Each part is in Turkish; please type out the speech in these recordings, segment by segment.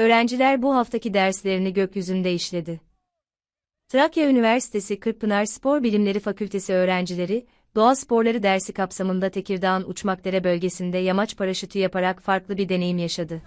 Öğrenciler bu haftaki derslerini gökyüzünde işledi. Trakya Üniversitesi Kırkpınar Spor Bilimleri Fakültesi öğrencileri, doğa sporları dersi kapsamında Tekirdağ'ın Uçmakdere bölgesinde yamaç paraşütü yaparak farklı bir deneyim yaşadı.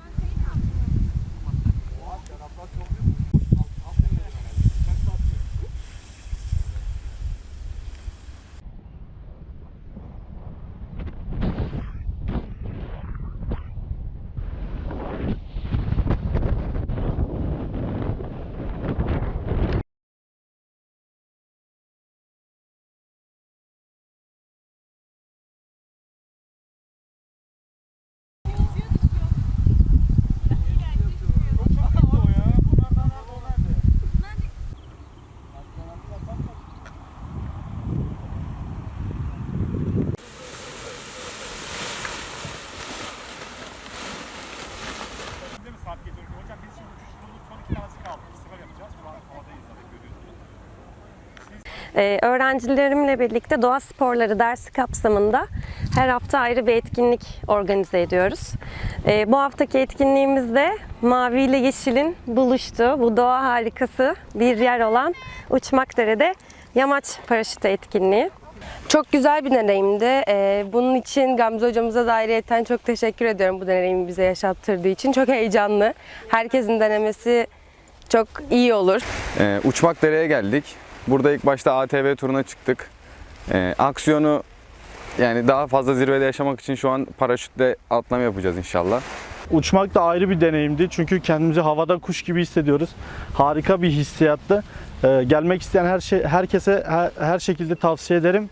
Ee, öğrencilerimle birlikte doğa sporları dersi kapsamında her hafta ayrı bir etkinlik organize ediyoruz. Ee, bu haftaki etkinliğimizde mavi ile yeşilin buluştuğu bu doğa harikası bir yer olan Uçmakdere'de yamaç paraşütü etkinliği. Çok güzel bir deneyimdi. Ee, bunun için Gamze hocamıza da ayrıyeten çok teşekkür ediyorum bu deneyimi bize yaşattırdığı için. Çok heyecanlı. Herkesin denemesi çok iyi olur. Ee, Uçmakdere'ye geldik. Burada ilk başta ATV turuna çıktık. Ee, aksiyonu yani daha fazla zirvede yaşamak için şu an paraşütle atlama yapacağız inşallah. Uçmak da ayrı bir deneyimdi. Çünkü kendimizi havada kuş gibi hissediyoruz. Harika bir hissiyattı. Ee, gelmek isteyen her şey herkese her, her şekilde tavsiye ederim.